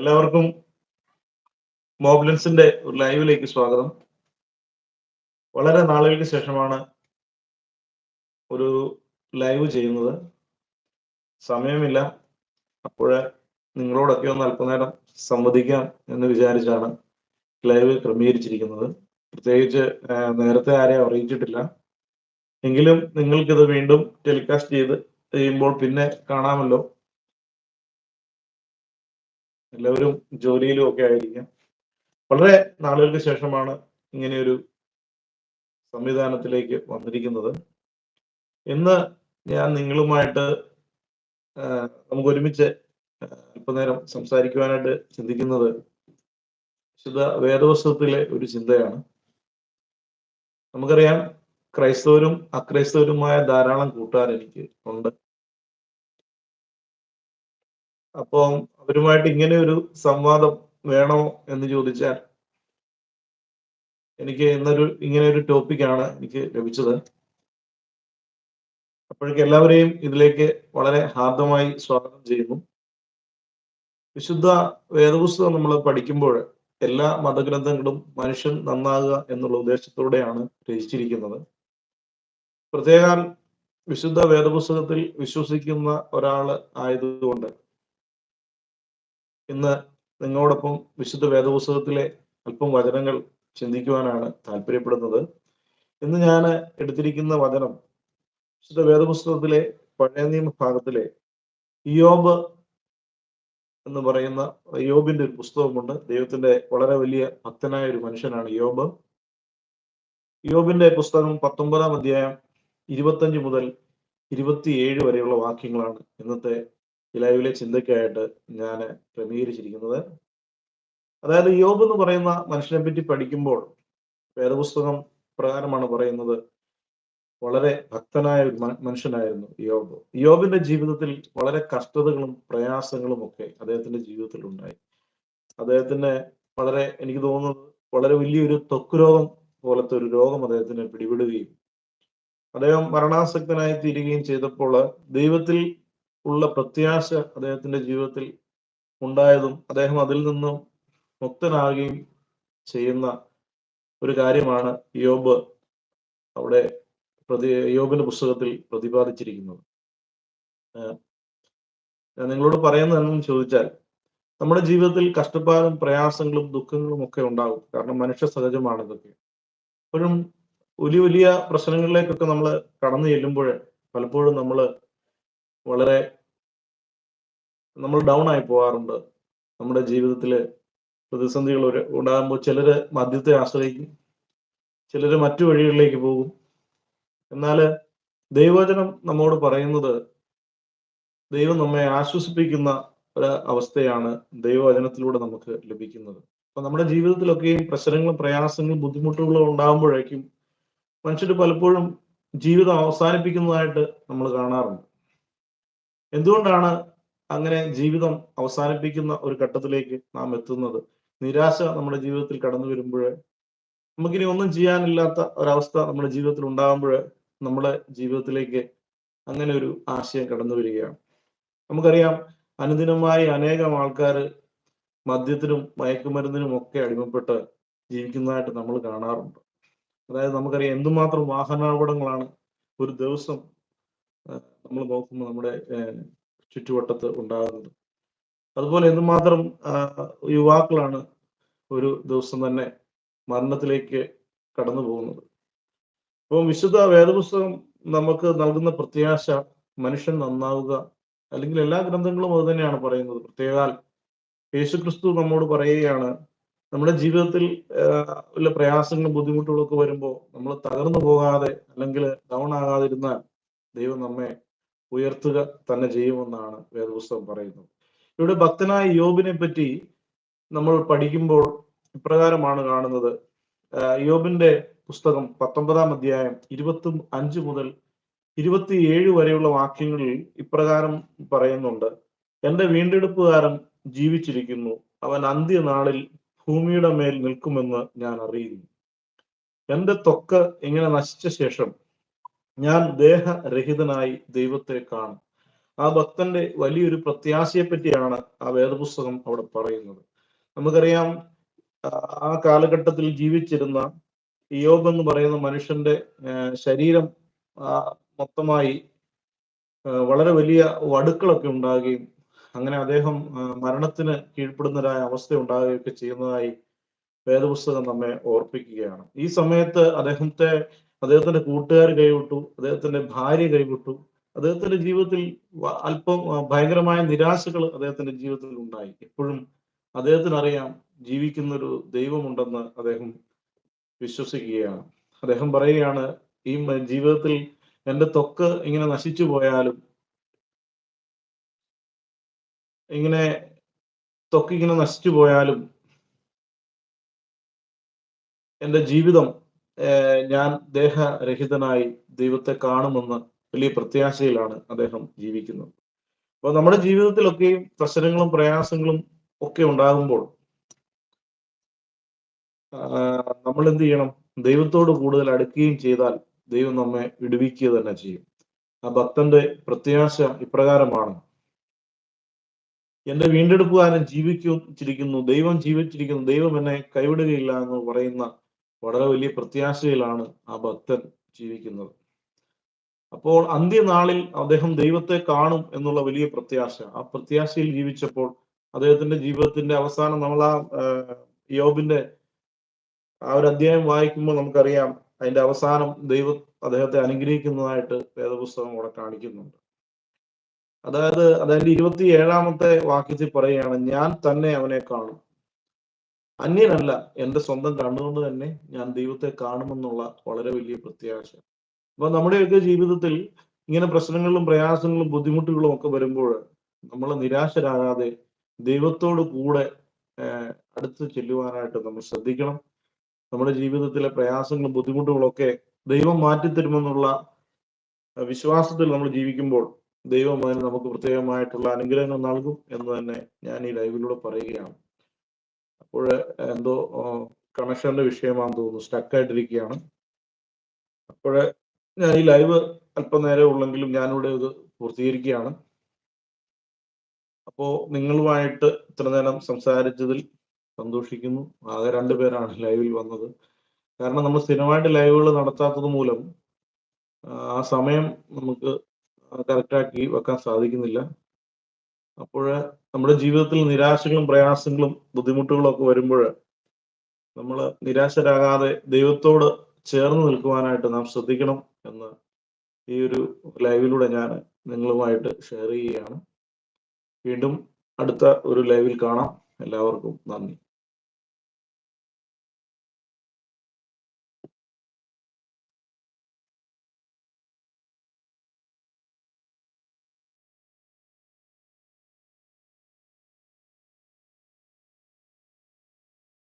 എല്ലാവർക്കും മോബ്ലൻസിന്റെ ഒരു ലൈവിലേക്ക് സ്വാഗതം. വളരെ നാളുകൾക്ക് ശേഷമാണ് ഒരു ലൈവ് ചെയ്യുന്നത്. സമയമില്ല. അപ്പോൾ നിങ്ങളോടൊക്കെ ഒന്ന് അല്പനേരം സംവദിക്കാം എന്ന് വിചാരിച്ചാണ് ലൈവ് ക്രമീകരിച്ചിരിക്കുന്നത്. പ്രത്യേകിച്ച് നേരത്തെ ആരെയും അറിയിച്ചിട്ടില്ല. എങ്കിലും നിങ്ങൾക്കിത് വീണ്ടും ടെലികാസ്റ്റ് ചെയ്ത് ചെയ്യുമ്പോൾ പിന്നെ കാണാമല്ലോ. എല്ലാവരും ജോലിയിലും ഒക്കെ ആയിരിക്കാം. വളരെ നാളുകൾക്ക് ശേഷമാണ് ഇങ്ങനെയൊരു സംവിധാനത്തിലേക്ക് വന്നിരിക്കുന്നത്. ഇന്ന് ഞാൻ നിങ്ങളുമായിട്ട് നമുക്ക് ഒരുമിച്ച് അല്പനേരം സംസാരിക്കുവാനായിട്ട് ചിന്തിക്കുന്നത് വിശുദ്ധ വേദവസ്തുത്തിലെ ഒരു ചിന്തയാണ്. നമുക്കറിയാം ക്രൈസ്തവരും അക്രൈസ്തവരുമായ ധാരാളം കൂട്ടുകാർ എനിക്ക് ഉണ്ട്. അപ്പം അവരുമായിട്ട് ഇങ്ങനെ ഒരു സംവാദം വേണോ എന്ന് ചോദിച്ചാൽ എനിക്ക് ഇന്നൊരു ഇങ്ങനെ ഒരു ടോപ്പിക്കാണ് എനിക്ക് ലഭിച്ചത്. അപ്പോഴേക്ക് എല്ലാവരെയും ഇതിലേക്ക് വളരെ ഹാർദമായി സ്വാഗതം ചെയ്യുന്നു. വിശുദ്ധ വേദപുസ്തകം നമ്മൾ പഠിക്കുമ്പോൾ എല്ലാ മതഗ്രന്ഥങ്ങളും മനുഷ്യൻ നന്നാകുക എന്നുള്ള ഉദ്ദേശത്തോടെയാണ് രചിച്ചിരിക്കുന്നത്. പ്രത്യേകം വിശുദ്ധ വേദപുസ്തകത്തിൽ വിശ്വസിക്കുന്ന ഒരാൾ ആയതുകൊണ്ട് ഇന്ന് നിങ്ങളോടൊപ്പം വിശുദ്ധ വേദപുസ്തകത്തിലെ അല്പം വചനങ്ങൾ ചിന്തിക്കുവാനാണ് താല്പര്യപ്പെടുന്നത്. ഇന്ന് ഞാൻ എടുത്തിരിക്കുന്ന വചനം വിശുദ്ധ വേദപുസ്തകത്തിലെ പഴയ നിയമ ഭാഗത്തിലെ യോബ് എന്ന് പറയുന്ന യോബിന്റെ ഒരു പുസ്തകമുണ്ട്. ദൈവത്തിന്റെ വളരെ വലിയ ഭക്തനായ ഒരു മനുഷ്യനാണ് യോബ് യോബിന്റെ പുസ്തകം പത്തൊമ്പതാം അധ്യായം ഇരുപത്തഞ്ച് മുതൽ ഇരുപത്തിയേഴ് വരെയുള്ള വാക്യങ്ങളാണ് ഇന്നത്തെ ഈ ലൈവിലെ ഞാൻ ക്രമീകരിച്ചിരിക്കുന്നത്. അതായത് യോബ് എന്ന് പറയുന്ന മനുഷ്യനെ പറ്റി പഠിക്കുമ്പോൾ വേദപുസ്തകം പ്രകാരമാണ് പറയുന്നത് വളരെ ഭക്തനായ ഒരു മനുഷ്യനായിരുന്നു യോബ്. യോബിന്റെ ജീവിതത്തിൽ വളരെ കഷ്ടതകളും പ്രയാസങ്ങളും ഒക്കെ അദ്ദേഹത്തിന്റെ ജീവിതത്തിൽ ഉണ്ടായി. അദ്ദേഹത്തിന് വളരെ എനിക്ക് തോന്നുന്നത് വളരെ വലിയൊരു ത്വക്ക് രോഗം പോലത്തെ ഒരു രോഗം അദ്ദേഹത്തിന് പിടിപെടുകയും അദ്ദേഹം മരണാസക്തനായി തീരുകയും ചെയ്തപ്പോൾ ദൈവത്തിൽ ഉള്ള പ്രത്യാശ അദ്ദേഹത്തിന്റെ ജീവിതത്തിൽ ഉണ്ടായതും അദ്ദേഹം അതിൽ നിന്നും മുക്തനാകുകയും ചെയ്യുന്ന ഒരു കാര്യമാണ് യോബ് അവിടെ പ്രതി യോബിന്റെ പുസ്തകത്തിൽ പ്രതിപാദിച്ചിരിക്കുന്നത്. ഞാൻ നിങ്ങളോട് പറയുന്നത് ചോദിച്ചാൽ നമ്മുടെ ജീവിതത്തിൽ കഷ്ടപ്പാടും പ്രയാസങ്ങളും ദുഃഖങ്ങളും ഒക്കെ ഉണ്ടാകും. കാരണം മനുഷ്യ സഹജമാണ് ഇതൊക്കെ. അപ്പോഴും വലിയ വലിയ പ്രശ്നങ്ങളിലേക്കൊക്കെ നമ്മൾ കടന്നു ചെല്ലുമ്പോൾ പലപ്പോഴും നമ്മൾ വളരെ നമ്മൾ ഡൗൺ ആയി പോകാറുണ്ട്. നമ്മുടെ ജീവിതത്തിൽ പ്രതിസന്ധികൾ ഉണ്ടാകുമ്പോൾ ചിലര് മദ്യത്തെ ആശ്രയിക്കും ചിലര് മറ്റു വഴികളിലേക്ക് പോകും. എന്നാൽ ദൈവവചനം നമ്മോട് പറയുന്നത് ദൈവം നമ്മെ ആശ്വസിപ്പിക്കുന്ന ഒരു അവസ്ഥയാണ് ദൈവവചനത്തിലൂടെ നമുക്ക് ലഭിക്കുന്നത്. അപ്പൊ നമ്മുടെ ജീവിതത്തിലൊക്കെയും പ്രശ്നങ്ങളും പ്രയാസങ്ങളും ബുദ്ധിമുട്ടുകളും ഉണ്ടാകുമ്പോഴേക്കും മനുഷ്യർ പലപ്പോഴും ജീവിതം അവസാനിപ്പിക്കുന്നതായിട്ട് നമ്മൾ കാണാറുണ്ട്. എന്തുകൊണ്ടാണ് അങ്ങനെ ജീവിതം അവസാനിപ്പിക്കുന്ന ഒരു ഘട്ടത്തിലേക്ക് നാം എത്തുന്നത്? നിരാശ നമ്മുടെ ജീവിതത്തിൽ കടന്നു വരുമ്പോൾ നമുക്കിനി ഒന്നും ചെയ്യാനില്ലാത്ത ഒരവസ്ഥ നമ്മുടെ ജീവിതത്തിൽ ഉണ്ടാകുമ്പോൾ നമ്മുടെ ജീവിതത്തിലേക്ക് അങ്ങനെ ഒരു ആശയം കടന്നു വരികയാണ്. നമുക്കറിയാം അനുദിനമായി അനേകം ആൾക്കാർ മദ്യത്തിനും മയക്കുമരുന്നിനും ഒക്കെ അടിമപ്പെട്ട് ജീവിക്കുന്നതായിട്ട് നമ്മൾ കാണാറുണ്ട്. അതായത് നമുക്കറിയാം എന്തുമാത്രം വാഹനാപകടങ്ങളാണ് ഒരു ദിവസം നമ്മൾ നോക്കുമ്പോൾ നമ്മുടെ ചുറ്റുവട്ടത്ത് ഉണ്ടാകുന്നത്. അതുപോലെ എന്തുമാത്രം യുവാക്കളാണ് ഒരു ദിവസം തന്നെ മരണത്തിലേക്ക് കടന്നു പോകുന്നത്. അപ്പോൾ വിശുദ്ധ വേദപുസ്തകം നമുക്ക് നൽകുന്ന പ്രത്യാശ മനുഷ്യൻ നന്നാവുക അല്ലെങ്കിൽ എല്ലാ ഗ്രന്ഥങ്ങളും അത് തന്നെയാണ് പറയുന്നത്. പ്രത്യേകാൽ യേശുക്രിസ്തു നമ്മോട് പറയുകയാണ് നമ്മുടെ ജീവിതത്തിൽ ഉള്ള പ്രയാസങ്ങളും ബുദ്ധിമുട്ടുകളൊക്കെ വരുമ്പോൾ നമ്മൾ തകർന്നു പോകാതെ അല്ലെങ്കിൽ ഡൗൺ ആകാതിരുന്നാൽ ദൈവം നമ്മെ ഉയർത്തുക തന്നെ ചെയ്യുമെന്നാണ് വേദപുസ്തകം പറയുന്നത്. ഇവിടെ ഭക്തനായ യോബിനെ പറ്റി നമ്മൾ പഠിക്കുമ്പോൾ ഇപ്രകാരമാണ് കാണുന്നത്. യോബിന്റെ പുസ്തകം പത്തൊമ്പതാം അധ്യായം ഇരുപത്തി അഞ്ച് മുതൽ ഇരുപത്തിയേഴ് വരെയുള്ള വാക്യങ്ങളിൽ ഇപ്രകാരം പറയുന്നുണ്ട്. എന്റെ വീണ്ടെടുപ്പുകാരൻ ജീവിച്ചിരിക്കുന്നു. അവൻ അന്ത്യനാളിൽ ഭൂമിയുടെ മേൽ നിൽക്കുമെന്ന് ഞാൻ അറിയുന്നു. എന്റെ ത്വക്ക് ഇങ്ങനെ നശിച്ച ശേഷം ഞാൻ ദേഹരഹിതനായി ദൈവത്തെ കാണും. ആ ഭക്തന്റെ വലിയൊരു പ്രത്യാശയെ പറ്റിയാണ് ആ വേദപുസ്തകം അവിടെ പറയുന്നത്. നമുക്കറിയാം ആ, കാലഘട്ടത്തിൽ ജീവിച്ചിരുന്ന യോബ് എന്ന് പറയുന്ന മനുഷ്യന്റെ ശരീരം മൊത്തമായി വളരെ വലിയ വടുക്കളൊക്കെ ഉണ്ടാകുകയും അങ്ങനെ അദ്ദേഹം മരണത്തിന് കീഴ്പ്പെടുന്നതായ അവസ്ഥ ഉണ്ടാകുകയൊക്കെ ചെയ്യുന്നതായി വേദപുസ്തകം നമ്മെ ഓർപ്പിക്കുകയാണ്. ഈ സമയത്ത് അദ്ദേഹത്തെ അദ്ദേഹത്തിന്റെ കൂട്ടുകാർ കൈവിട്ടു അദ്ദേഹത്തിന്റെ ഭാര്യ കൈവിട്ടു. അദ്ദേഹത്തിന്റെ ജീവിതത്തിൽ അല്പം ഭയങ്കരമായ നിരാശകൾ അദ്ദേഹത്തിന്റെ ജീവിതത്തിൽ ഉണ്ടായി. എപ്പോഴും അദ്ദേഹത്തിന് അറിയാം ജീവിക്കുന്ന ഒരു ദൈവമുണ്ടെന്ന് അദ്ദേഹം വിശ്വസിക്കുകയാണ്. അദ്ദേഹം പറയുകയാണ് ഈ ജീവിതത്തിൽ എന്റെ ത്വക്ക് ഇങ്ങനെ നശിച്ചു പോയാലും ഇങ്ങനെ ത്വക്ക് ഇങ്ങനെ നശിച്ചു പോയാലും എന്റെ ജീവിതം ഞാൻ ദേഹരഹിതനായി ദൈവത്തെ കാണുമെന്ന് വലിയ പ്രത്യാശയിലാണ് അദ്ദേഹം ജീവിക്കുന്നത്. അപ്പൊ നമ്മുടെ ജീവിതത്തിലൊക്കെയും പ്രശ്നങ്ങളും പ്രയാസങ്ങളും ഒക്കെ ഉണ്ടാകുമ്പോൾ നമ്മൾ എന്ത് ചെയ്യണം? ദൈവത്തോട് കൂടുതൽ അടുക്കുകയും ചെയ്താൽ ദൈവം നമ്മെ വിടുവിക്കുക തന്നെ ചെയ്യും. ആ ഭക്തന്റെ പ്രത്യാശ ഇപ്രകാരമാണ്. എന്റെ വീണ്ടെടുപ്പുകാരൻ ജീവിച്ചിരിക്കുന്നു ദൈവം ജീവിച്ചിരിക്കുന്നു. ദൈവം എന്നെ കൈവിടുകയില്ല എന്ന് പറയുന്ന വളരെ വലിയ പ്രത്യാശയിലാണ് ആ ഭക്തൻ ജീവിക്കുന്നത്. അപ്പോൾ അന്ത്യനാളിൽ അദ്ദേഹം ദൈവത്തെ കാണും എന്നുള്ള വലിയ പ്രത്യാശ. ആ പ്രത്യാശയിൽ ജീവിച്ചപ്പോൾ അദ്ദേഹത്തിന്റെ ജീവിതത്തിന്റെ അവസാനം നമ്മൾ ആ യോബിന്റെ ആ ഒരു അധ്യായം വായിക്കുമ്പോൾ നമുക്കറിയാം അതിന്റെ അവസാനം ദൈവം അദ്ദേഹത്തെ അനുഗ്രഹിക്കുന്നതായിട്ട് വേദപുസ്തകം അവിടെ കാണിക്കുന്നുണ്ട്. അതായത് അതായത് ഇരുപത്തി ഏഴാമത്തെ വാക്യത്തിൽ പറയുകയാണ് ഞാൻ തന്നെ അവനെ കാണും. അന്യനല്ല എന്റെ സ്വന്തം കണ്ണുകൊണ്ട് തന്നെ ഞാൻ ദൈവത്തെ കാണുമെന്നുള്ള വളരെ വലിയ പ്രത്യാശ. അപ്പൊ നമ്മുടെയൊക്കെ ജീവിതത്തിൽ ഇങ്ങനെ പ്രശ്നങ്ങളും പ്രയാസങ്ങളും ബുദ്ധിമുട്ടുകളും ഒക്കെ വരുമ്പോൾ നമ്മൾ നിരാശരാകാതെ ദൈവത്തോട് കൂടെ അടുത്ത് ചെല്ലുവാനായിട്ട് നമ്മൾ ശ്രദ്ധിക്കണം. നമ്മുടെ ജീവിതത്തിലെ പ്രയാസങ്ങളും ബുദ്ധിമുട്ടുകളൊക്കെ ദൈവം മാറ്റിത്തരുമെന്നുള്ള വിശ്വാസത്തിൽ നമ്മൾ ജീവിക്കുമ്പോൾ ദൈവം അതിന് നമുക്ക് പ്രത്യേകമായിട്ടുള്ള അനുഗ്രഹങ്ങൾ നൽകും എന്ന് തന്നെ ഞാൻ ഈ ലൈവിലൂടെ പറയുകയാണ്. അപ്പോൾ എന്തോ കണക്ഷന്റെ വിഷയമാണെന്ന് തോന്നുന്നു. സ്റ്റക്ക് ആയിട്ടിരിക്കുകയാണ് അപ്പോൾ ഞാൻ ഈ ലൈവ് അല്പനേരം ഉള്ളെങ്കിലും ഞാനിവിടെ ഇത് പൂർത്തീകരിക്കുകയാണ്. അപ്പോൾ നിങ്ങളുമായിട്ട് ഇത്ര നേരം സംസാരിച്ചതിൽ സന്തോഷിക്കുന്നു. ആകെ രണ്ടുപേരാണ് ലൈവിൽ വന്നത്. കാരണം നമ്മൾ സ്ഥിരമായിട്ട് ലൈവുകൾ നടത്താത്തത് മൂലം ആ ആ സമയം നമുക്ക് കറക്റ്റാക്കി വെക്കാൻ സാധിക്കുന്നില്ല. അപ്പോൾ നമ്മുടെ ജീവിതത്തിൽ നിരാശകളും പ്രയാസങ്ങളും ബുദ്ധിമുട്ടുകളും ഒക്കെ വരുമ്പോൾ നമ്മൾ നിരാശരാകാതെ ദൈവത്തോട് ചേർന്ന് നിൽക്കുവാനായിട്ട് നാം ശ്രദ്ധിക്കണം എന്ന് ഈ ഒരു ലൈവിലൂടെ ഞാൻ നിങ്ങളുമായിട്ട് ഷെയർ ചെയ്യുകയാണ്. വീണ്ടും അടുത്ത ഒരു ലൈവിൽ കാണാം. എല്ലാവർക്കും നന്ദി.